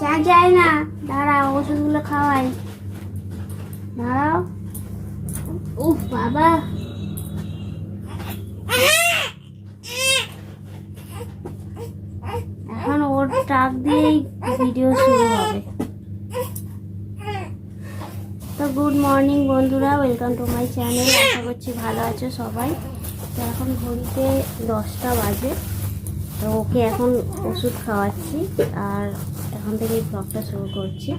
চা যায় না। দাঁড়াও ওষুধগুলো খাওয়াই। দাঁড়াও। উফ, বাবা। এখন ওর টাক দিয়েই ভিডিও শুরু হবে। তো গুড মর্নিং বন্ধুরা ওয়েলকাম টু মাই চ্যানেল আশা করছি ভালো আছো সবাই। তো এখন ঘড়িতে দশটা বাজে। তো ওকে এখন ওষুধ খাওয়াচ্ছি। আর এখন থেকে ব্লগটা শুরু করছি।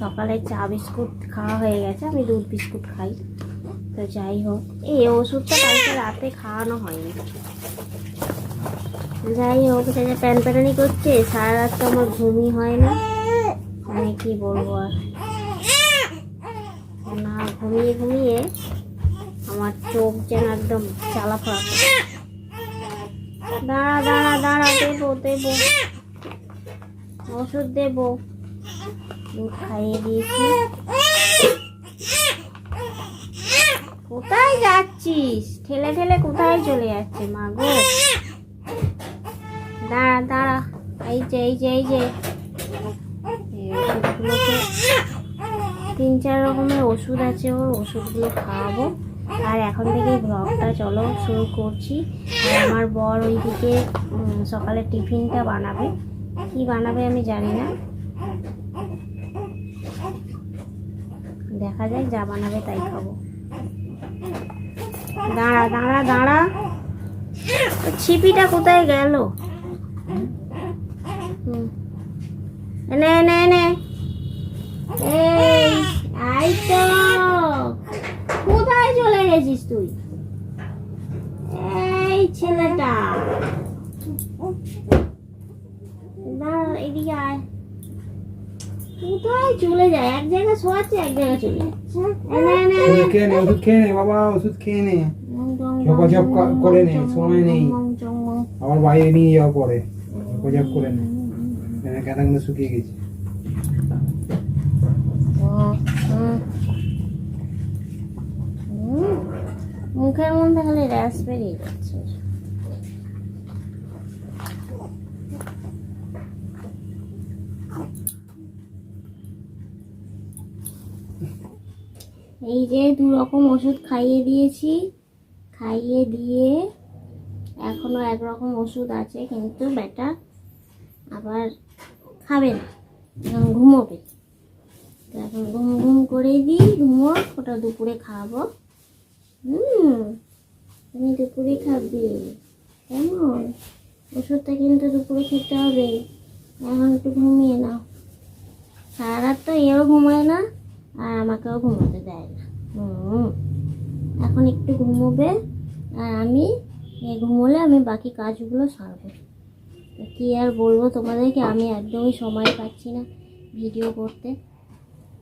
সকালে চা বিস্কুট খাওয়া হয়ে গেছে, আমি দুধ বিস্কুট খাই। তো যাই হোক, এই ওষুধটা কালকে রাতে খাওয়ানো হয়নি। যাই হোক যে প্যান প্যাটানি করছে, সারা রাত তো আমার ঘুমই হয় না। মানে কি বলব আর। না, ঘুমিয়ে ঘুমিয়ে আমার চোখ যেন একদম চালা ফড়া করে। দাঁড়া দাঁড়া দাঁড়া, দেবো দেবো। ওষুধ দেবো। খাইয়ে দিয়েছি। কোথায় যাচ্ছিস? ঠেলে ঠেলে কোথায় চলে যাচ্ছে মা গো? দাঁড়া দাঁড়া। এই যে এই যে এই যে। তিন চার রকমের ওষুধ আছে। ওর ওষুধগুলো খাওয়াবো। আর এখন থেকে ব্লগটা চলো শুরু করছি। আমার বর ওইদিকে সকালে টিফিনটা বানাবে। কি বানাবে আমি জানি না। দেখা যায় যা বানাবে তাই খাব। দাঁড়া দাঁড়া দাঁড়া। ছিপিটা কোথায় গেল। এনে এনে এনে। এই আই তো। কোথায় চলে গেছিস তুই? এই ছেলেটা দাঁড়া এদিকে আয় কোথায় চলে যায়। এক জায়গায় শোয়াচ্ছে এক জায়গায় চলে যাচ্ছে। এনে এনে এনে ওষুধ খেয়ে নে ওষুধ খেয়ে নে বাবা ওষুধ খেয়ে নে। ঝপাঝপ করে নে, সময় নেই। আবার বাইরে নিয়ে যাওয়া পরে। ঝপাঝপ করে নে। কেনাগুলো শুকিয়ে গেছে। মুখের মধ্যে খালি র্যাশ বেরিয়ে যাচ্ছে। এই যে দু রকম ওষুধ খাইয়ে দিয়েছি। খাইয়ে দিয়ে এখনও একরকম ওষুধ আছে, কিন্তু বেটা আবার খাবে না। এখন ঘুমোবে। তো এখন ঘুম ঘুম করে দিই, ঘুমো, ওটা দুপুরে খাব হুম, তুমি দুপুরে খাবি। কেমন? ওষুধটা কিন্তু দুপুরে খেতে হবে। এখন একটু ঘুমিয়ে নাও। সারা রাত তো এও ঘুমায় না। আর আমাকেও ঘুমোতে দেয় না। এখন একটু ঘুমোবে আর আমি ঘুমোলে আমি বাকি কাজগুলো সারবো। কী আর বলব তোমাদেরকে আমি একদমই সময় পাচ্ছি না ভিডিও করতে।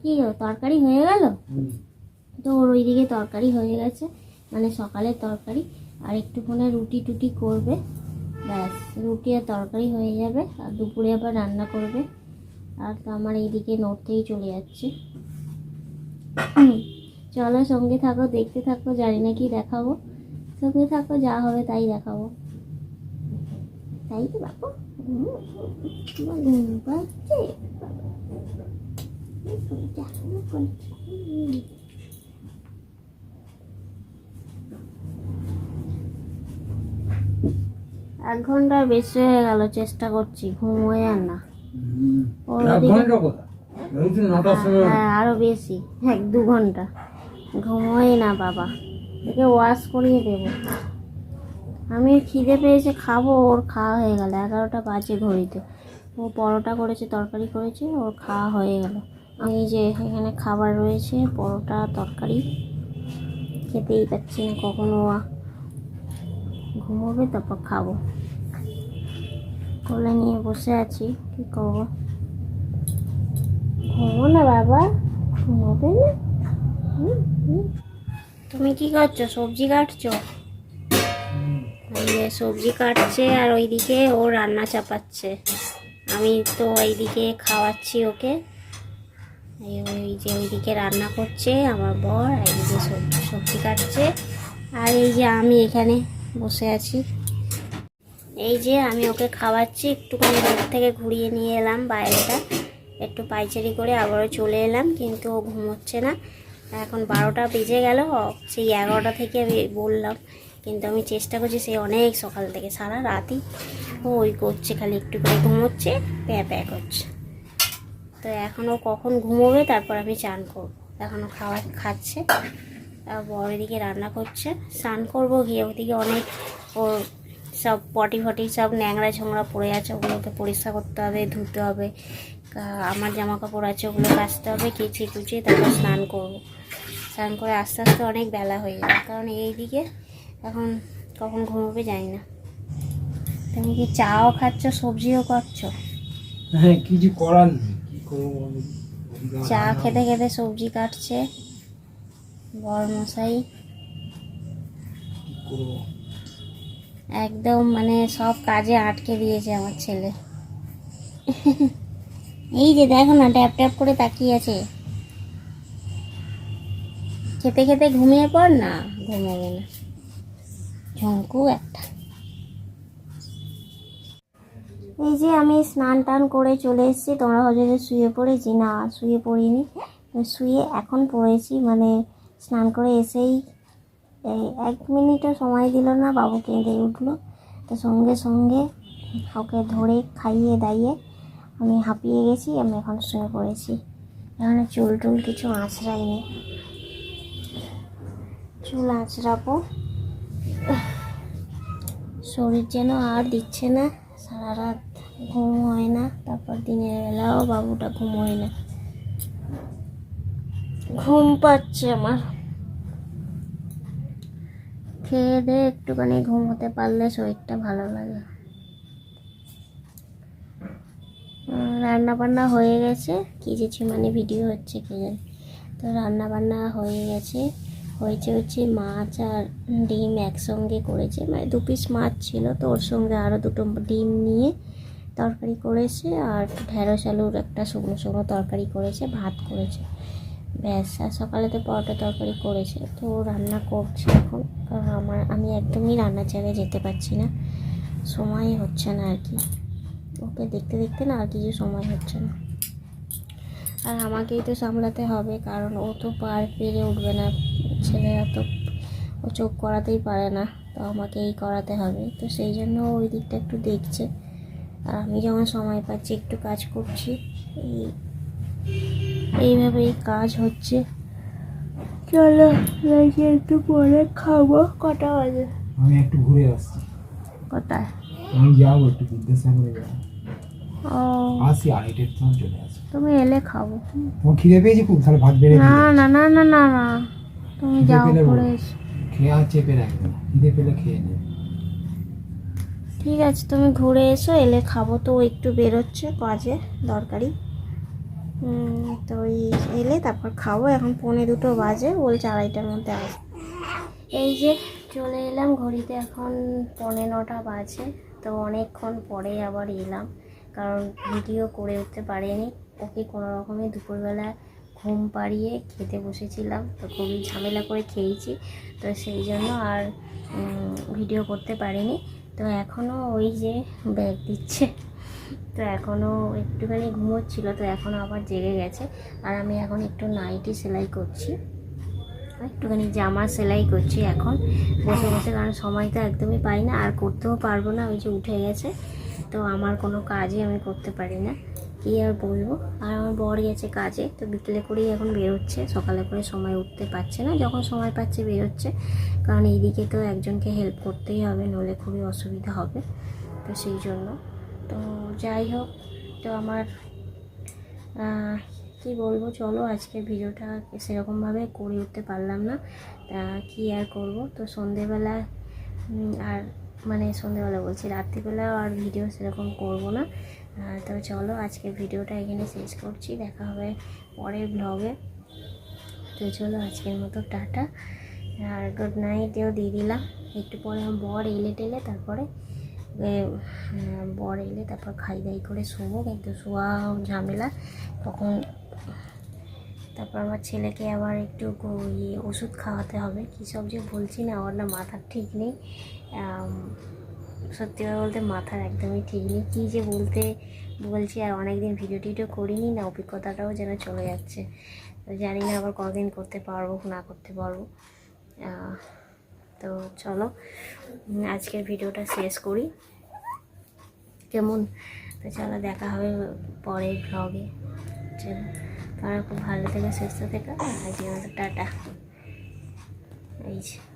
কি তরকারি হয়ে গেল? তো ওর ওইদিকে তরকারি হয়ে গেছে মানে সকালের তরকারি। আর একটুখানি রুটি টুটি করবে ব্যাস রুটি আর তরকারি হয়ে যাবে। আর দুপুরে আবার রান্না করবে। আর তো আমার এইদিকে নড়তেই চলে যাচ্ছে। চলো সঙ্গে থাকো দেখতে থাকো জানি না কি দেখাবো। সঙ্গে থাকো যা হবে তাই দেখাবো। তাই তো বাবু। এক ঘণ্টা বেশি হয়ে গেল চেষ্টা করছি ঘুমোয় আর না। হ্যাঁ আরও বেশি। এক দু ঘণ্টা। ঘুমোয় না বাবা। একে ওয়াশ করিয়ে দেবো। আমি খিদে পেয়েছে খাব ওর খাওয়া হয়ে গেল। এগারোটা বাজে ঘড়িতে। ও পরোটা করেছে তরকারি করেছে ওর খাওয়া হয়ে গেল। আমি যে এখানে খাবার রয়েছে পরোটা তরকারি। খেতেই পাচ্ছি না কখনো। ঘুমোবে তারপর খাব। কোলে নিয়ে বসে আছি কি করব? না বাবা। তুমি কি করছ? সবজি কাটছো? সবজি কাটছে আর ওইদিকে ও রান্না চাপাচ্ছে। আমি তো এইদিকে খাওয়াচ্ছি ওকে। ওই যে ওইদিকে রান্না করছে আমার বর এইদিকে সবজি সবজি কাটছে। আর এই যে আমি এখানে বসে আছি। এই যে আমি ওকে খাওয়াচ্ছি, একটুখানি দূর থেকে ঘুরিয়ে নিয়ে এলাম বাইরেটা। একটু পাইচারি করে আবারও চলে এলাম, কিন্তু ও ঘুমোচ্ছে না। এখন বারোটা বেজে গেল, সেই এগারোটা থেকে আমি বললাম, কিন্তু আমি চেষ্টা করছি সেই অনেক সকাল থেকে, সারা রাতই ওই করছে, খালি একটু করে ঘুমোচ্ছে, প্যা প্যা করছে। তো এখন ও কখন ঘুমোবে, তারপর আমি চান করব। এখনও খাওয়া খাচ্ছে আর বড় এদিকে রান্না করছে, স্নান করব, গিয়ে ওদিকে অনেক ওর সব পটি ফটি সব ন্যাংরা ঝোংরা পড়ে আছে, ওগুলোকে পরিষ্কার করতে হবে, ধুতে হবে। আমার জামা কাপড় আছে ওগুলো কাচতে হবে কেচে কুচিয়ে তারপর স্নান করব। স্নান করে আস্তে আস্তে অনেক বেলা হয়ে যাবে কারণ এইদিকে এখন কখন ঘুমোবে জানি না। তুমি কি চাও খাচ্ছ সবজিও করছ? হ্যাঁ কিছু করার নেই কি করব আমি? ওদিকে আমার চা খেতে খেতে সবজি কাটছে বড় মশাই একদম মানে সব কাজে আটকে দিয়েছে আমার ছেলে। এই যে দেখো না, ট্যাপ ট্যাপ করে তাকিয়ে আছে। খেতে খেতে ঘুমিয়ে পড় না ঘুমাবে না ঝঙ্কু একটা। এই যে আমি স্নান টান করে চলে এসেছি, তোমরা হয়তো যে শুয়ে পড়েছি, না, শুয়ে পড়িনি। শুয়ে এখন পড়েছি মানে স্নান করে এসেই এক মিনিটও সময় দিল না, বাবু কেঁদে উঠল। তো সঙ্গে সঙ্গে ওকে ধরে খাইয়ে দাইয়ে আমি হাঁপিয়ে গেছি, আমি এখন শুয়ে পড়েছি। এখানে চুল টুল কিছু আঁচড়াই আঁচড়াইনি। চুল আঁচড়াবো। শরীর যেন আর দিচ্ছে না, সারা রাত ঘুম হয় না, তারপর দিনের বেলাও বাবুটা ঘুম হয় না। ঘুম পাচ্ছে আমার। খেয়ে দিয়ে একটুখানি ঘুম হতে পারলে শরীরটা ভালো লাগে। রান্না বান্না হয়ে গেছে। কি যে মানে ভিডিও হচ্ছে কে জানে। তো রান্না বান্না হয়ে গেছে। হয়েছে হচ্ছে মাছ আর ডিম একসঙ্গে করেছে। মানে দু পিস মাছ ছিল, তো ওর সঙ্গে আরও দুটো ডিম নিয়ে তরকারি করেছে আর ঢেঁড়স আলুর একটা শুকনো শুকনো তরকারি করেছে, ভাত করেছে। ব্যাস, আর সকালে তো পরোটা তরকারি করেছে। তো রান্না করছে এখন। কারণ আমার, আমি একদমই রান্না ছেড়ে যেতে পারছি না। সময় হচ্ছে না আর কি। ওকে দেখতে দেখতে না আর কিছু সময় হচ্ছে না। আর আমাকেই তো সামলাতে হবে কারণ ও তো পার পেরে উঠবে না। ছেলেরা তো ও চোখ করাতেই পারে না তো আমাকেই করাতে হবে। তো সেই জন্য ওই দিকটা একটু দেখছে। আর আমি যখন সময় পাচ্ছি একটু কাজ করছি এই এইভাবেই কাজ হচ্ছে। চলো রাইকে একটু পরে খাব কটা বাজে? আমি একটু ঘুরে আসছি। কটায় আমি যাব একটু বিদ্যাসাগরে যাব। আসি আড়াইটের সময় চলে আসি তুমি এলে খাব। তোমার খিদে পেয়েছে খুব? তাহলে ভাত বেড়ে না না না না না না। তুমি যাও পরে এসো। খেয়ে আর চেপে রাখবে না। খিদে পেলে খেয়ে নেবে। ঠিক আছে তুমি ঘুরে এসো এলে খাব তো একটু বেরোচ্ছে কাজে দরকারি। তো ওই এলে তারপর খাব এখন পৌনে দুটো বাজে বলছে আড়াইটার মধ্যে আসবে। এই যে চলে এলাম ঘড়িতে এখন পৌনে নটা বাজে তো অনেকক্ষণ পরে আবার এলাম। কারণ ভিডিও করে উঠতে পারিনি। ওকে কোনো রকমে দুপুরবেলা ঘুম পাড়িয়ে খেতে বসেছিলাম। তো খুবই ঝামেলা করে খেয়েছি। তো সেই জন্য আর ভিডিও করতে পারিনি। তো এখনও ওই যে ব্যাগ দিচ্ছে। তো এখনও একটুখানি ঘুমোচ্ছিল। তো এখনও আবার জেগে গেছে। আর আমি এখন একটু নাইটি সেলাই করছি। একটুখানি জামা সেলাই করছি এখন। বসে বসে, কারণ সময় তো একদমই পাই না। আর করতেও পারব না। ওই যে উঠে গেছে। তো আমার কোনো কাজই আমি করতে পারি না। কী আর বলব? আর আমার বর গেছে কাজে, তো বিকেলে করেই এখন বেরোচ্ছে। সকালে করে সময় উঠতে পারছে না। যখন সময় পাচ্ছে বেরোচ্ছে, কারণ এইদিকে তো একজনকে হেল্প করতেই হবে, নইলে খুবই অসুবিধা হবে। তো সেই জন্য। তো যাই হোক, তো আমার কি বলব? চলো আজকে ভিডিওটা সেরকমভাবে করে উঠতে পারলাম না। কি আর করব? তো সন্ধেবেলা আর মানে সন্ধেবেলা বলছি, রাত্রিবেলা আর ভিডিও সেরকম করব না। তো চলো আজকে ভিডিওটা এখানে শেষ করছি, দেখা হবে পরের ব্লগে তো চলো আজকের মতো, টাটা। আর গুড নাইটেও দিয়ে দিলাম। একটু পরে বর এলে টেলে, তারপরে বর এলে তারপর খাই দাই করে শোবো, কিন্তু শোয়া ঝামেলা। তখন তারপর আমার ছেলেকে আবার একটু ইয়ে ওষুধ খাওয়াতে হবে। কী সব যে বলছি না আমার না মাথার ঠিক নেই। সত্যি কথা বলতে মাথার একদমই ঠিক নেই। কী যে বলতে বলছি আর অনেক দিন ভিডিও টিডিও করিনি না, অভিজ্ঞতাটাও যেন চলে যাচ্ছে। জানি না আবার কদিন করতে পারব, না করতে পারব। তো চলো আজকের ভিডিওটা শেষ করি। কেমন? তো চলো, দেখা হবে পরের ভ্লগে চলো। তোমরা খুব ভালো থেকে সুস্থ থেকে। আজকে আমাদের টাটা। এই যে।